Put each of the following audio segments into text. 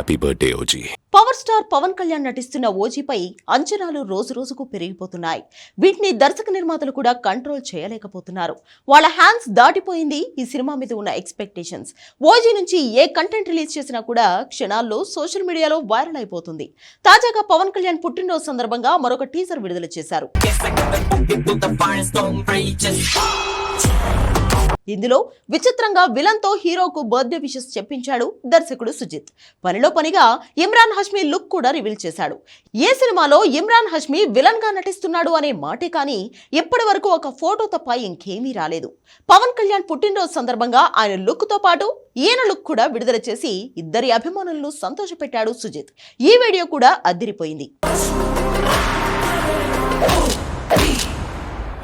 Happy birthday OG. Power star Pawan Kalyan నటిస్తున్న ఓజీపై అంచనాలు రోజు రోజుకు పెరిగిపోతున్నాయి. వీటిని దర్శక నిర్మాతలు కూడా కంట్రోల్ చేయలేకపోతున్నారు. వాళ్ళ హ్యాండ్స్ దాటిపోయింది ఈ సినిమా మీద ఉన్న ఎక్స్పెక్టేషన్స్. ఓజీ నుంచి ఏ కంటెంట్ రిలీజ్ చేసినా కూడా క్షణాల్లో సోషల్ మీడియాలో వైరల్ అయిపోతుంది. తాజాగా పవన్ కళ్యాణ్ పుట్టినరోజు సందర్భంగా మరొక టీజర్ విడుదల చేశారు. ఇందులో విచిత్రంగా విలన్తో హీరోకు బర్త్డే విషెస్ చెప్పించాడు దర్శకుడు సుజిత్. పనిలో పనిగా ఇమ్రాన్ హష్మీ లుక్ కూడా రివీల్ చేశాడు. ఏ సినిమాలో ఇమ్రాన్ హష్మీ విలన్గా నటిస్తున్నాడు అనే మాటే కానీ ఇప్పటి వరకు ఒక ఫోటో తప్ప ఇంకేమీ రాలేదు. పవన్ కళ్యాణ్ పుట్టినరోజు సందర్భంగా ఆయన లుక్తో పాటు ఈయన లుక్ కూడా విడుదల చేసి ఇద్దరి అభిమానులను సంతోషపెట్టాడు సుజిత్. ఈ వీడియో కూడా అదిరిపోయింది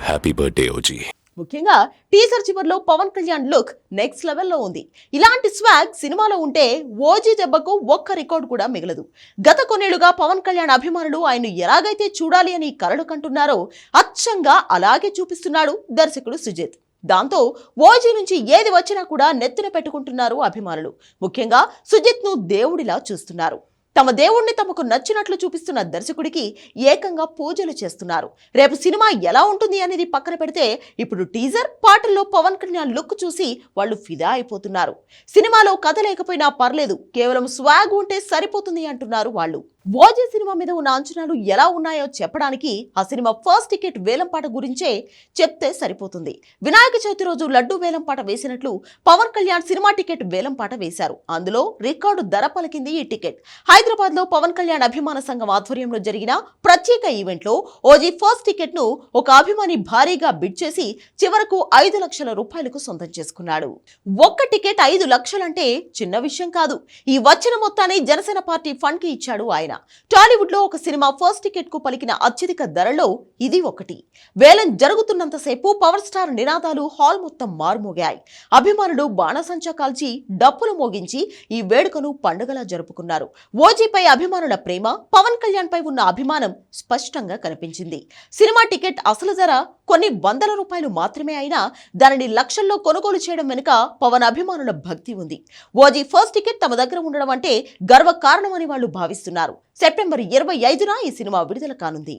హ్యాపీ బర్త్డే ఓజీ ముఖ్యంగా టీజర్ చివర్లో పవన్ కళ్యాణ్ లుక్ నెక్స్ట్ లెవెల్లో ఉంది. ఇలాంటి స్వాగ్ సినిమాలో ఉంటే ఓజీ దెబ్బకు ఒక్క రికార్డు కూడా మిగలదు. గత కొన్నేళ్ళుగా పవన్ కళ్యాణ్ అభిమానులు ఆయన ఎలాగైతే చూడాలి అని కలలు కంటున్నారో అచ్చంగా అలాగే చూపిస్తున్నాడు దర్శకుడు సుజిత్. దాంతో ఓజీ నుంచి ఏది వచ్చినా కూడా నెత్తిన పెట్టుకుంటున్నారు అభిమానులు. ముఖ్యంగా సుజిత్ను దేవుడిలా చూస్తున్నారు. తమ దేవుణ్ణి తమకు నచ్చినట్లు చూపిస్తున్న దర్శకుడికి ఏకంగా పూజలు చేస్తున్నారు. రేపు సినిమా ఎలా ఉంటుంది అనేది పక్కన పెడితే ఇప్పుడు టీజర్ పాటల్లో పవన్ కళ్యాణ్ లుక్ చూసి వాళ్ళు ఫిదా అయిపోతున్నారు. సినిమాలో కథ లేకపోయినా పర్లేదు కేవలం స్వాగ్ ఉంటే సరిపోతుంది అంటున్నారు వాళ్ళు. ఓజీ సినిమా మీద ఉన్న అంచనాలు ఎలా ఉన్నాయో చెప్పడానికి ఆ సినిమా ఫస్ట్ టికెట్ వేలంపాట గురించే చెప్తే సరిపోతుంది. వినాయక చవితి రోజు లడ్డు వేలంపాట వేసినట్లు పవన్ కళ్యాణ్ సినిమా టికెట్ వేలంపాట వేశారు. అందులో రికార్డు ధర పలికింది ఈ టికెట్. హైదరాబాద్లో పవన్ కళ్యాణ్ అభిమాన సంఘం ఆధ్వర్యంలో జరిగిన ప్రత్యేక ఈవెంట్లో ఓజీ ఫస్ట్ టికెట్ను ఒక అభిమాని భారీగా బిడ్ చేసి చివరకు ఐదు లక్షల రూపాయలకు సొంతం చేసుకున్నాడు. ఒక్క టికెట్ ఐదు లక్షలంటే చిన్న విషయం కాదు. ఈ వచ్చిన మొత్తాన్ని జనసేన పార్టీ ఫండ్కి ఇచ్చాడు ఆయన. టాలీవుడ్లో ఒక సినిమా ఫస్ట్ టికెట్కు పలికిన అత్యధిక ధరలో ఇది ఒకటి. వేలం జరుగుతున్నంతసేపు పవర్ స్టార్ నినాదాలు హాల్ మొత్తం మారుమోగాయి. అభిమానులు బాణసంచా కాల్చి డప్పులు మోగించి ఈ వేడుకను పండుగలా జరుపుకున్నారు. ఓజీపై అభిమానుల ప్రేమ పవన్ కళ్యాణ్ పై ఉన్న అభిమానం స్పష్టంగా కనిపించింది. సినిమా టికెట్ అసలు ధర కొన్ని వందల రూపాయలు మాత్రమే అయినా దానిని లక్షల్లో కొనుగోలు చేయడం వెనుక పవన్ అభిమానుల భక్తి ఉంది. ఓజీ ఫస్ట్ టికెట్ తమ దగ్గర ఉండడం అంటే గర్వ కారణమని వాళ్ళు భావిస్తున్నారు. సెప్టెంబర్ ఇరవై ఐదున ఈ సినిమా విడుదల కానుంది.